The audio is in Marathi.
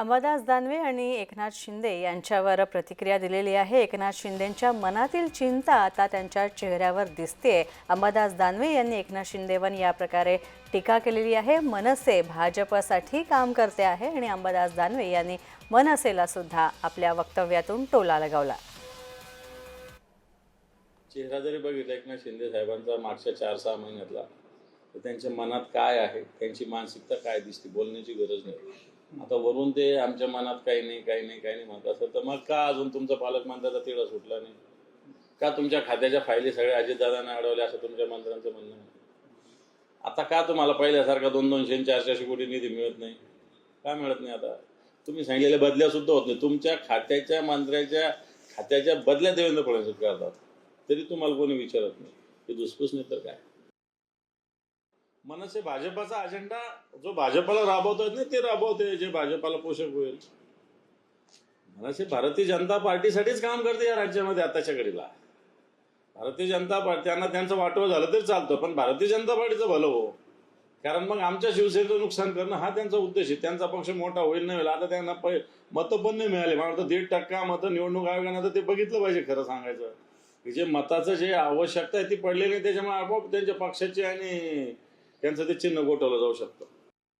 अंबादास दानवे आणि एकनाथ शिंदे यांच्यावर प्रतिक्रिया दिलेली आहे. एकनाथ शिंदेंच्या मनातील चिंता आता त्यांच्या चेहऱ्यावर दिसते अंबादास दानवे यांनी एकनाथ शिंदेवर या प्रकारे टीका केलेली आहे. मनसे भाजपसाठी काम करते आहे आणि अंबादास दानवे यांनी मनसेला सुद्धा आपल्या वक्तव्यातून टोला लगावला. चेहरा जरी बघितला एकनाथ शिंदे साहेबांचा मागच्या चार सहा महिन्यातला तर त्यांच्या मनात काय आहे? त्यांची मानसिकता काय दिसते? बोलण्याची गरज नाही. आता वरून ते आमच्या मनात काही नाही काही नाही काही नाही म्हणत असेल तर मग का अजून तुमचा पालकमंत्र्याचा तिढा सुटला नाही? का तुमच्या खात्याच्या फायली सगळ्या अजितदादांना अडवल्या असं तुमच्या मंत्र्यांचं म्हणणं आता का तुम्हाला पहिल्यासारखा दोन दोनशे चारशे कोटी निधी मिळत नाही? का मिळत नाही आता? तुम्ही सांगितलेल्या बदल्या सुद्धा होत नाही. तुमच्या खात्याच्या मंत्र्याच्या खात्याच्या बदल्या देवेंद्र फडणवीस करतात. तरी तुम्हाला कोणी विचारत नाही. हे दुसपूस नाही तर काय? मनसे भाजपाचा अजेंडा जो भाजपाला राबवता ना ते राबवते जे भाजपाला पोषक होईल. मनसे भारतीय जनता पार्टीसाठीच काम करते या राज्यामध्ये आताच्या घडीला. भारतीय जनता पार्टी त्यांना त्यांचं वाटवं झालं तरी चालतं पण भारतीय जनता पार्टीचं भलं हो. कारण मग आमच्या शिवसेनेचं नुकसान करणं हा त्यांचा उद्देश आहे. त्यांचा पक्ष मोठा होईल नाही होईल आता त्यांना पै मतं पण नाही मिळाले. मला वाटतं दीड टक्का मतं निवडणूक आयोगानं तर ते बघितलं पाहिजे खरं सांगायचं. की जे मताचं जे आवश्यकता आहे ती पडलेली नाही त्याच्यामुळे आपोआप त्यांच्या पक्षाची आणि त्यांचं ते चिन्ह गोठवलं जाऊ शकतं.